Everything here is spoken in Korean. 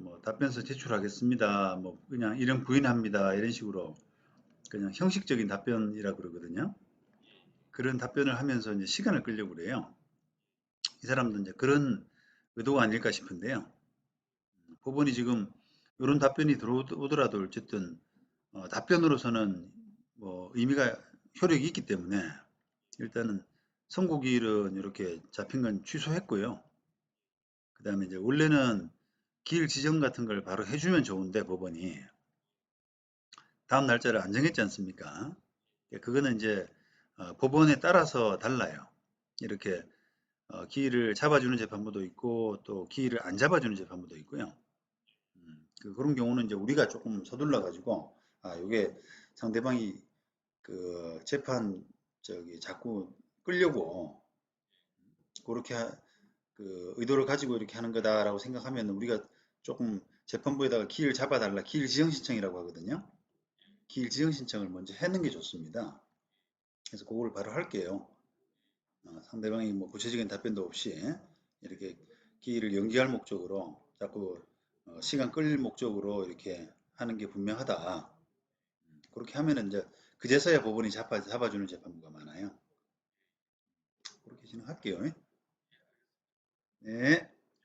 뭐 답변서 제출하겠습니다. 뭐 그냥 이름 부인합니다. 이런 식으로 그냥 형식적인 답변이라 그러거든요. 그런 답변을 하면서 이제 시간을 끌려고 그래요. 이 사람도 이제 그런 의도가 아닐까 싶은데요. 법원이 지금 이런 답변이 들어오더라도 어쨌든 어, 답변으로서는 뭐 의미가 효력이 있기 때문에 일단은 선고기일은 이렇게 잡힌 건 취소했고요. 그 다음에 이제 원래는 기일 지정 같은 걸 바로 해주면 좋은데 법원이 다음 날짜를 안 정했지 않습니까? 예, 그거는 이제 어, 법원에 따라서 달라요. 이렇게 어, 기일을 잡아주는 재판부도 있고 또 기일을 안 잡아주는 재판부도 있고요. 음, 그, 그런 경우는 이제 우리가 조금 서둘러 가지고 아 이게 상대방이 그 재판 저기 자꾸 끌려고 그렇게 그 의도를 가지고 이렇게 하는 거다라고 생각하면 우리가 조금 재판부에다가 기일 잡아달라 기일 지정 신청이라고 하거든요. 기일 지정 신청을 먼저 하는 게 좋습니다. 그래서 그거를 바로 할게요. 어, 상대방이 뭐 구체적인 답변도 없이 이렇게 기일을 연기할 목적으로 자꾸 어, 시간 끌릴 목적으로 이렇게 하는 게 분명하다. 그렇게 하면은 이제 그제서야 법원이 잡아, 잡아주는 재판부가 많아요. 그렇게 진행할게요. 네.